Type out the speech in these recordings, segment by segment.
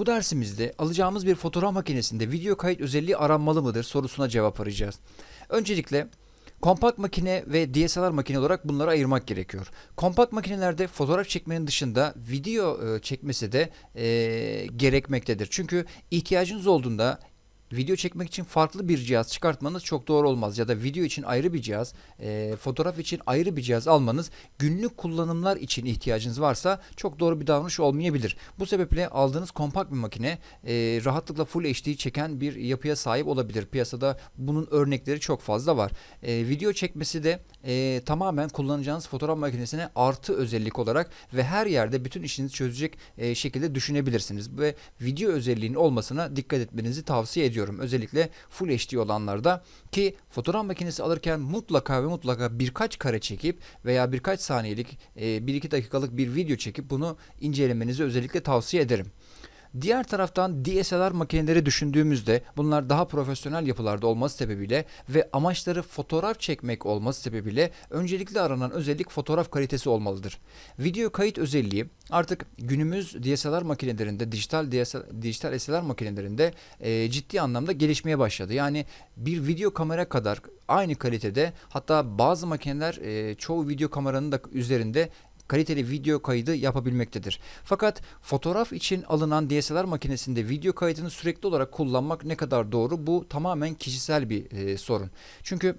Bu dersimizde alacağımız bir fotoğraf makinesinde video kayıt özelliği aranmalı mıdır sorusuna cevap arayacağız. Öncelikle kompakt makine ve DSLR makine olarak bunları ayırmak gerekiyor. Kompakt makinelerde fotoğraf çekmenin dışında video e, çekmesi de e, gerekmektedir. Çünkü ihtiyacınız olduğunda video çekmek için farklı bir cihaz çıkartmanız çok doğru olmaz ya da video için ayrı bir cihaz, e, fotoğraf için ayrı bir cihaz almanız günlük kullanımlar için ihtiyacınız varsa çok doğru bir davranış olmayabilir. Bu sebeple aldığınız kompakt bir makine e, rahatlıkla Full HD çeken bir yapıya sahip olabilir. Piyasada bunun örnekleri çok fazla var. E, video çekmesi de e, tamamen kullanacağınız fotoğraf makinesine artı özellik olarak ve her yerde bütün işinizi çözecek e, şekilde düşünebilirsiniz. Ve video özelliğinin olmasına dikkat etmenizi tavsiye ediyorum. Özellikle Full HD olanlarda ki fotoğraf makinesi alırken mutlaka ve mutlaka birkaç kare çekip veya birkaç saniyelik e, 1-2 dakikalık bir video çekip bunu incelemenizi özellikle tavsiye ederim. Diğer taraftan DSLR makineleri düşündüğümüzde bunlar daha profesyonel yapılarda olması sebebiyle ve amaçları fotoğraf çekmek olması sebebiyle öncelikle aranan özellik fotoğraf kalitesi olmalıdır. Video kayıt özelliği artık günümüz DSLR makinelerinde, dijital DSLR, dijital SLR makinelerinde e, ciddi anlamda gelişmeye başladı. Yani bir video kamera kadar aynı kalitede hatta bazı makineler e, çoğu video kameranın da üzerinde kaliteli video kaydı yapabilmektedir. Fakat fotoğraf için alınan DSLR makinesinde video kaydını sürekli olarak kullanmak ne kadar doğru bu tamamen kişisel bir e, sorun. Çünkü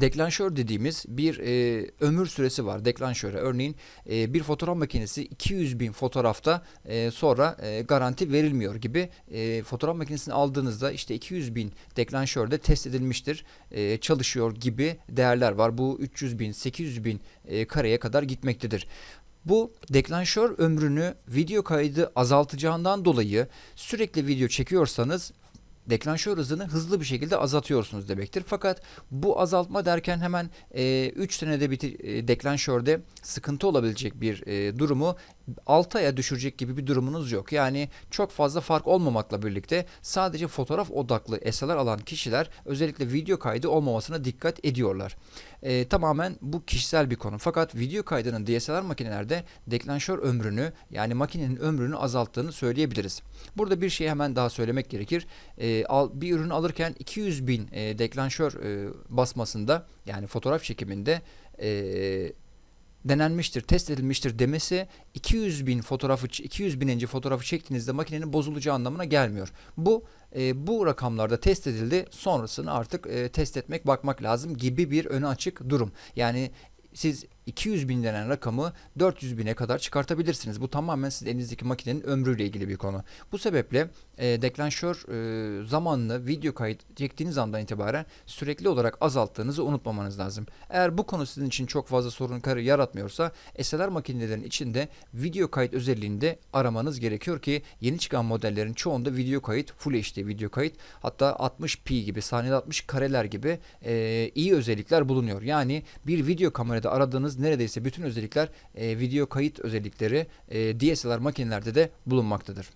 Deklanşör dediğimiz bir e, ömür süresi var deklanşöre. Örneğin e, bir fotoğraf makinesi 200 bin fotoğrafta e, sonra e, garanti verilmiyor gibi e, fotoğraf makinesini aldığınızda işte 200 bin deklanşörde test edilmiştir, e, çalışıyor gibi değerler var. Bu 300 bin, 800 bin e, kareye kadar gitmektedir. Bu deklanşör ömrünü video kaydı azaltacağından dolayı sürekli video çekiyorsanız deklanşör hızını hızlı bir şekilde azaltıyorsunuz demektir. Fakat bu azaltma derken hemen 3 senede bir e, deklanşörde sıkıntı olabilecek bir e, durumu 6 aya düşürecek gibi bir durumunuz yok. Yani çok fazla fark olmamakla birlikte sadece fotoğraf odaklı eserler alan kişiler özellikle video kaydı olmamasına dikkat ediyorlar. E, tamamen bu kişisel bir konu. Fakat video kaydının DSLR makinelerde deklanşör ömrünü yani makinenin ömrünü azalttığını söyleyebiliriz. Burada bir şey hemen daha söylemek gerekir. E, al, bir ürün alırken 200 bin e, deklanşör e, basmasında yani fotoğraf çekiminde e, denenmiştir, test edilmiştir demesi 200 bin fotoğrafı 200 bininci fotoğrafı çektiğinizde makinenin bozulacağı anlamına gelmiyor. Bu e, bu rakamlarda test edildi. Sonrasını artık e, test etmek, bakmak lazım gibi bir önü açık durum. Yani siz 200 bin denen rakamı 400 bine kadar çıkartabilirsiniz. Bu tamamen sizin elinizdeki makinenin ömrüyle ilgili bir konu. Bu sebeple e, deklanşör e, zamanını video kayıt çektiğiniz andan itibaren sürekli olarak azalttığınızı unutmamanız lazım. Eğer bu konu sizin için çok fazla sorun karı yaratmıyorsa SLR makinelerin içinde video kayıt özelliğinde aramanız gerekiyor ki yeni çıkan modellerin çoğunda video kayıt Full HD video kayıt hatta 60p gibi saniyede 60 kareler gibi e, iyi özellikler bulunuyor. Yani bir video kamerada aradığınız neredeyse bütün özellikler e, video kayıt özellikleri e, DSLR makinelerde de bulunmaktadır.